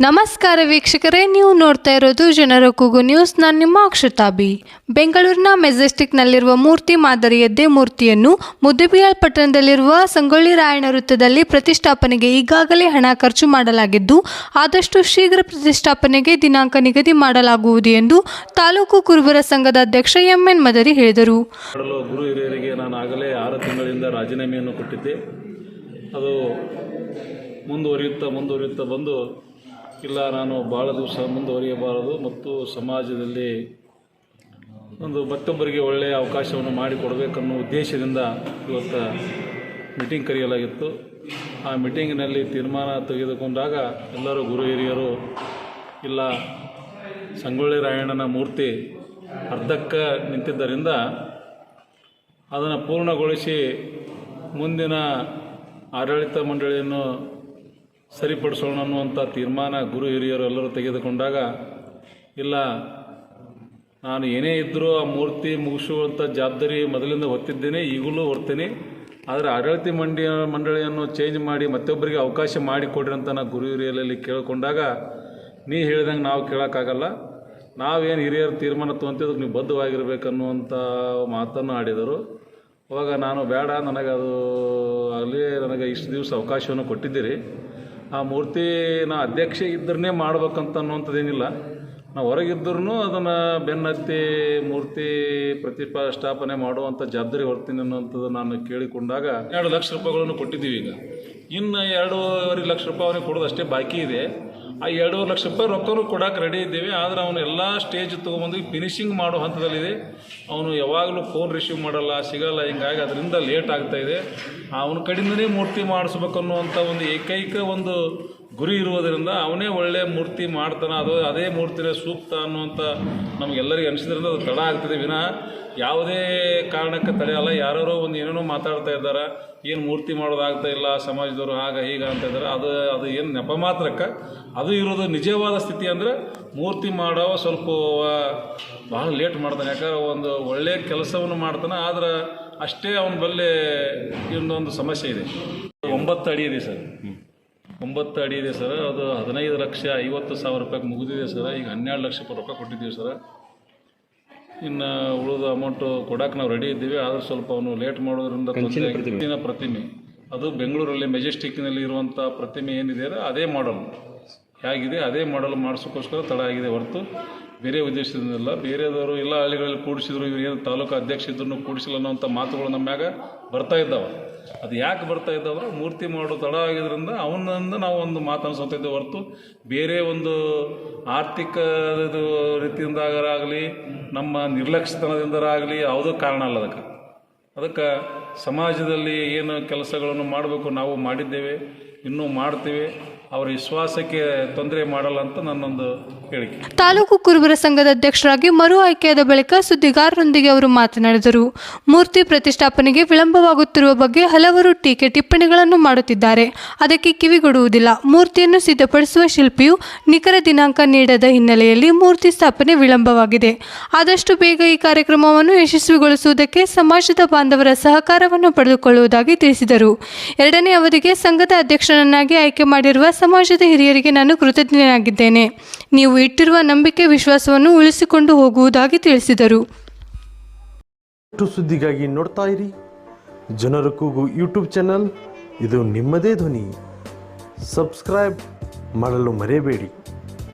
ನಮಸ್ಕಾರ ವೀಕ್ಷಕರೇ, ನೀವು ನೋಡ್ತಾ ಇರೋದು ಜನರ ಕೂಗು ನ್ಯೂಸ್. ನಾನು ನಿಮ್ಮ ಅಕ್ಷತಾಬಿ. ಬೆಂಗಳೂರಿನ ಮೆಜೆಸ್ಟಿಕ್ನಲ್ಲಿರುವ ಮೂರ್ತಿ ಮಾದರಿಯದ್ದೇ ಮೂರ್ತಿಯನ್ನು ಮುದ್ದುಬಿಯಾಳ್ ಪಟ್ಟಣದಲ್ಲಿರುವ ಸಂಗೊಳ್ಳಿ ರಾಯಣ ವೃತ್ತದಲ್ಲಿ ಪ್ರತಿಷ್ಠಾಪನೆಗೆ ಈಗಾಗಲೇ ಹಣ ಖರ್ಚು ಮಾಡಲಾಗಿದ್ದು, ಆದಷ್ಟು ಶೀಘ್ರ ಪ್ರತಿಷ್ಠಾಪನೆಗೆ ದಿನಾಂಕ ನಿಗದಿ ಮಾಡಲಾಗುವುದು ಎಂದು ತಾಲೂಕು ಕುರುಬರ ಸಂಘದ ಅಧ್ಯಕ್ಷ ಎಂಎನ್ ಮದರಿ ಹೇಳಿದರು. ರಾಜೀನಾಮೆಯನ್ನು ಕೊಟ್ಟಿದ್ದೆ. ಅದು ಮುಂದುವರಿಯುತ್ತಾ ಮುಂದುವರಿಯುತ್ತಾ ಬಂದು ಇಲ್ಲ, ನಾನು ಭಾಳ ದಿವಸ ಮುಂದುವರಿಯಬಾರದು ಮತ್ತು ಸಮಾಜದಲ್ಲಿ ಒಂದು ಮತ್ತೊಬ್ಬರಿಗೆ ಒಳ್ಳೆಯ ಅವಕಾಶವನ್ನು ಮಾಡಿಕೊಡಬೇಕನ್ನೋ ಉದ್ದೇಶದಿಂದ ಇವತ್ತು ಮೀಟಿಂಗ್ ಕರೆಯಲಾಗಿತ್ತು. ಆ ಮೀಟಿಂಗಿನಲ್ಲಿ ತೀರ್ಮಾನ ತೆಗೆದುಕೊಂಡಾಗ ಎಲ್ಲರೂ ಗುರು ಹಿರಿಯರು, ಇಲ್ಲ, ಸಂಗೊಳ್ಳಿ ರಾಯಣ್ಣನ ಮೂರ್ತಿ ಅರ್ಧಕ್ಕೆ ನಿಂತಿದ್ದರಿಂದ ಅದನ್ನು ಪೂರ್ಣಗೊಳಿಸಿ ಮುಂದಿನ ಆಡಳಿತ ಮಂಡಳಿಯನ್ನು ಸರಿಪಡಿಸೋಣ ಅನ್ನುವಂಥ ತೀರ್ಮಾನ ಗುರು ಹಿರಿಯರು ಎಲ್ಲರೂ ತೆಗೆದುಕೊಂಡಾಗ, ಇಲ್ಲ, ನಾನು ಏನೇ ಇದ್ದರೂ ಆ ಮೂರ್ತಿ ಮುಗಿಸುವಂಥ ಜವಾಬ್ದಾರಿ ಮೊದಲಿಂದ ಹೊತ್ತಿದ್ದೇನೆ, ಈಗಲೂ ಹೊರ್ತೀನಿ. ಆದರೆ ಆಡಳಿತ ಮಂಡಿ, ಮಂಡಳಿಯನ್ನು ಚೇಂಜ್ ಮಾಡಿ ಮತ್ತೊಬ್ಬರಿಗೆ ಅವಕಾಶ ಮಾಡಿಕೊಡ್ರಿ ಅಂತ ನಾನು ಗುರು ಹಿರಿಯರಲ್ಲಿ ಕೇಳಿಕೊಂಡಾಗ, ನೀ ಹೇಳಿದಂಗೆ ನಾವು ಕೇಳೋಕ್ಕಾಗಲ್ಲ. ನಾವೇನು ಹಿರಿಯರು ತೀರ್ಮಾನ ತೊಗೊಂತಿದ್ದಕ್ಕೆ ನೀವು ಬದ್ಧವಾಗಿರ್ಬೇಕನ್ನುವಂಥ ಮಾತನ್ನು ಆಡಿದರು. ಅವಾಗ ನಾನು ಬೇಡ ನನಗೆ ಅದು ಆಗಲಿ, ನನಗೆ ಇಷ್ಟು ದಿವಸ ಅವಕಾಶವನ್ನು ಕೊಟ್ಟಿದ್ದೀರಿ. ಆ ಮೂರ್ತಿನ ಅಧ್ಯಕ್ಷ ಇದ್ರನ್ನೇ ಮಾಡ್ಬೇಕಂತ ಅನ್ನುವಂಥದ್ದೇನಿಲ್ಲ ನಾವು ಹೊರಗಿದ್ರೂ ಅದನ್ನು ಬೆನ್ನತ್ತಿ ಮೂರ್ತಿ ಪ್ರತಿಷ್ಠಾಪನೆ ಮಾಡುವಂಥ ಜವಾಬ್ದಾರಿ ಹೊರ್ತೀನಿ ಅನ್ನುವಂಥದ್ದು ನಾನು ಕೇಳಿಕೊಂಡಾಗ ಎರಡು ಲಕ್ಷ ರೂಪಾಯಿಗಳನ್ನು ಕೊಟ್ಟಿದ್ದೀವಿ ಈಗ. ಇನ್ನು ಎರಡೂವರೆ ಲಕ್ಷ ರೂಪಾಯಿ ಅವನಿಗೆ ಕೊಡೋದು ಅಷ್ಟೇ ಬಾಕಿ ಇದೆ. ಆ ಎರಡೂವರೆ ಲಕ್ಷ ರೂಪಾಯಿ ರೊಕ್ಕನೂ ಕೊಡೋಕೆ ರೆಡಿ ಇದ್ದೀವಿ. ಆದರೆ ಅವನು ಎಲ್ಲ ಸ್ಟೇಜ್ ತೊಗೊಂಬಂದು ಫಿನಿಶಿಂಗ್ ಮಾಡೋ ಹಂತದಲ್ಲಿದೆ. ಅವನು ಯಾವಾಗಲೂ ಫೋನ್ ರಿಸೀವ್ ಮಾಡಲ್ಲ, ಸಿಗಲ್ಲ. ಹಿಂಗಾಗಿ ಅದರಿಂದ ಲೇಟ್ ಆಗ್ತಾ ಇದೆ. ಅವನ ಕಡೆಯಿಂದನೇ ಮೂರ್ತಿ ಮಾಡಿಸ್ಬೇಕನ್ನುವಂಥ ಒಂದು ಏಕೈಕ ಒಂದು ಗುರಿ ಇರುವುದರಿಂದ ಅವನೇ ಒಳ್ಳೆಯ ಮೂರ್ತಿ ಮಾಡ್ತಾನೆ, ಅದು ಅದೇ ಮೂರ್ತಿನೇ ಸೂಕ್ತ ಅನ್ನುವಂಥ ನಮಗೆಲ್ಲರಿಗೆ ಅನಿಸಿದ್ರಿಂದ ಅದು ತಡ ಆಗ್ತದೆ. ವಿನಃ ಯಾವುದೇ ಕಾರಣಕ್ಕೆ ತಡೆಯಲ್ಲ ಯಾರೋ ಒಂದು ಏನೇನೋ ಮಾತಾಡ್ತಾ ಇದ್ದಾರೆ, ಏನು ಮೂರ್ತಿ ಮಾಡೋದಾಗ್ತಾ ಇಲ್ಲ, ಸಮಾಜದವರು ಆಗ ಹೀಗ ಅಂತ ಇದ್ದಾರೆ, ಅದು ಅದು ಏನು ನೆಪ ಮಾತ್ರಕ್ಕೆ ಅದು ಇರೋದು ನಿಜವಾದ ಸ್ಥಿತಿ ಅಂದರೆ ಮೂರ್ತಿ ಮಾಡೋ ಸ್ವಲ್ಪ ಭಾಳ ಲೇಟ್ ಮಾಡ್ತಾನೆ. ಯಾಕಂದ್ರೆ ಒಂದು ಒಳ್ಳೆಯ ಕೆಲಸವನ್ನು ಮಾಡ್ತಾನೆ, ಆದರೆ ಅಷ್ಟೇ ಅವನ ಬಲ್ಲಿ ಇನ್ನೊಂದು ಸಮಸ್ಯೆ ಇದೆ. ಒಂಬತ್ತು ಅಡಿ ಇದೆ ಸರ್. ಒಂಬತ್ತು ಅಡಿ ಇದೆ ಸರ್. ಅದು ಹದಿನೈದು ಲಕ್ಷ ಐವತ್ತು ಸಾವಿರ ರೂಪಾಯಿಗೆ ಮುಗಿದಿದೆ ಸರ್. ಈಗ ಹನ್ನೆರಡು ಲಕ್ಷ ರೂಪಾಯಿ ರೊಕ್ಕ ಕೊಟ್ಟಿದ್ದೀವಿ ಸರ್. ಇನ್ನು ಉಳಿದ ಅಮೌಂಟು ಕೊಡೋಕೆ ನಾವು ರೆಡಿ ಇದ್ದೀವಿ. ಆದರೂ ಸ್ವಲ್ಪ ಅವನು ಲೇಟ್ ಮಾಡೋದ್ರಿಂದ ಹೆಚ್ಚಿನ ಕಂಚಿನ ಪ್ರತಿಮೆ. ಅದು ಬೆಂಗಳೂರಲ್ಲಿ ಮೆಜೆಸ್ಟಿಕ್ನಲ್ಲಿ ಇರುವಂಥ ಪ್ರತಿಮೆ ಏನಿದೆ ಅದೇ ಮಾಡಲ್ ಹೇಗಿದೆ? ಅದೇ ಮಾಡಲ್ ಮಾಡಿಸೋಕ್ಕೋಸ್ಕರ ತಡ ಆಗಿದೆ ಹೊರತು. ಬೇರೆ ಉದ್ದೇಶದಿಂದಲ್ಲ ಬೇರೆದವರು ಎಲ್ಲ ಹಳ್ಳಿಗಳಲ್ಲಿ ಕೂಡಿಸಿದ್ರು, ಇವ್ರು ಏನು ತಾಲೂಕು ಅಧ್ಯಕ್ಷ ಇದ್ರು ಕೂಡಿಸಿಲ್ಲ ಅನ್ನೋಂಥ ಮಾತುಗಳು ನಮ್ಮ ಮ್ಯಾಗ ಬರ್ತಾ ಇದ್ದಾವೆ. ಅದು ಯಾಕೆ ಬರ್ತಾ ಇದ್ದಾವೆ ಮೂರ್ತಿ ಮಾಡೋ ತಡ ಆಗಿದ್ರಿಂದ ಅವನಿಂದ ನಾವು ಒಂದು ಮಾತು ಅನ್ಸೋತಿದ್ದೇವೆ ಹೊರತು ಬೇರೆ ಒಂದು ಆರ್ಥಿಕ ರೀತಿಯಿಂದಾಗಲಿ ನಮ್ಮ ನಿರ್ಲಕ್ಷ್ಯತನದಿಂದರಾಗಲಿ ಯಾವುದೋ ಕಾರಣ ಅಲ್ಲ ಅದಕ್ಕೆ. ಅದಕ್ಕೆ ಸಮಾಜದಲ್ಲಿ ಏನು ಕೆಲಸಗಳನ್ನು ಮಾಡಬೇಕು ನಾವು ಮಾಡಿದ್ದೇವೆ, ಇನ್ನೂ ಮಾಡ್ತೀವಿ. ಅವರ ವಿಶ್ವಾಸಕ್ಕೆ ತೊಂದರೆ ಮಾಡಲ್ಲ ಅಂತ ನನ್ನೊಂದು ಹೇಳಿಕೆ. ತಾಲೂಕು ಕುರುಬರ ಸಂಘದ ಅಧ್ಯಕ್ಷರಾಗಿ ಮರು ಆಯ್ಕೆಯಾದ ಬಳಿಕ ಸುದ್ದಿಗಾರರೊಂದಿಗೆ ಅವರು ಮಾತನಾಡಿದರು. ಮೂರ್ತಿ ಪ್ರತಿಷ್ಠಾಪನೆಗೆ ವಿಳಂಬವಾಗುತ್ತಿರುವ ಬಗ್ಗೆ ಹಲವರು ಟೀಕೆ ಟಿಪ್ಪಣಿಗಳನ್ನು ಮಾಡುತ್ತಿದ್ದಾರೆ. ಅದಕ್ಕೆ ಕಿವಿಗೊಡುವುದಿಲ್ಲ. ಮೂರ್ತಿಯನ್ನು ಸಿದ್ಧಪಡಿಸುವ ಶಿಲ್ಪಿಯು ನಿಖರ ದಿನಾಂಕ ನೀಡದ ಹಿನ್ನೆಲೆಯಲ್ಲಿ ಮೂರ್ತಿ ಸ್ಥಾಪನೆ ವಿಳಂಬವಾಗಿದೆ. ಆದಷ್ಟು ಬೇಗ ಈ ಕಾರ್ಯಕ್ರಮವನ್ನು ಯಶಸ್ವಿಗೊಳಿಸುವುದಕ್ಕೆ ಸಮಾಜದ ಬಾಂಧವರ ಸಹಕಾರವನ್ನು ಪಡೆದುಕೊಳ್ಳುವುದಾಗಿ ತಿಳಿಸಿದರು. ಎರಡನೇ ಅವಧಿಗೆ ಸಂಘದ ಅಧ್ಯಕ್ಷರನ್ನಾಗಿ ಆಯ್ಕೆ ಮಾಡಿರುವ ಸಮಾಜದ ಹಿರಿಯರಿಗೆ ನಾನು ಕೃತಜ್ಞನಾಗಿದ್ದೇನೆ. ನೀವು ಇಟ್ಟಿರುವ ನಂಬಿಕೆ ವಿಶ್ವಾಸವನ್ನು ಉಳಿಸಿಕೊಂಡು ಹೋಗುವುದಾಗಿ ತಿಳಿಸಿದರು. ಸುದ್ದಿಗಾಗಿ ನೋಡ್ತಾ ಇರಿ. ಜನರ ಕೂಗು ಯೂಟ್ಯೂಬ್ ಚಾನಲ್. ಇದು ನಿಮ್ಮದೇ ಧ್ವನಿ. ಸಬ್ಸ್ಕ್ರೈಬ್ ಮಾಡಲು ಮರೆಯಬೇಡಿ.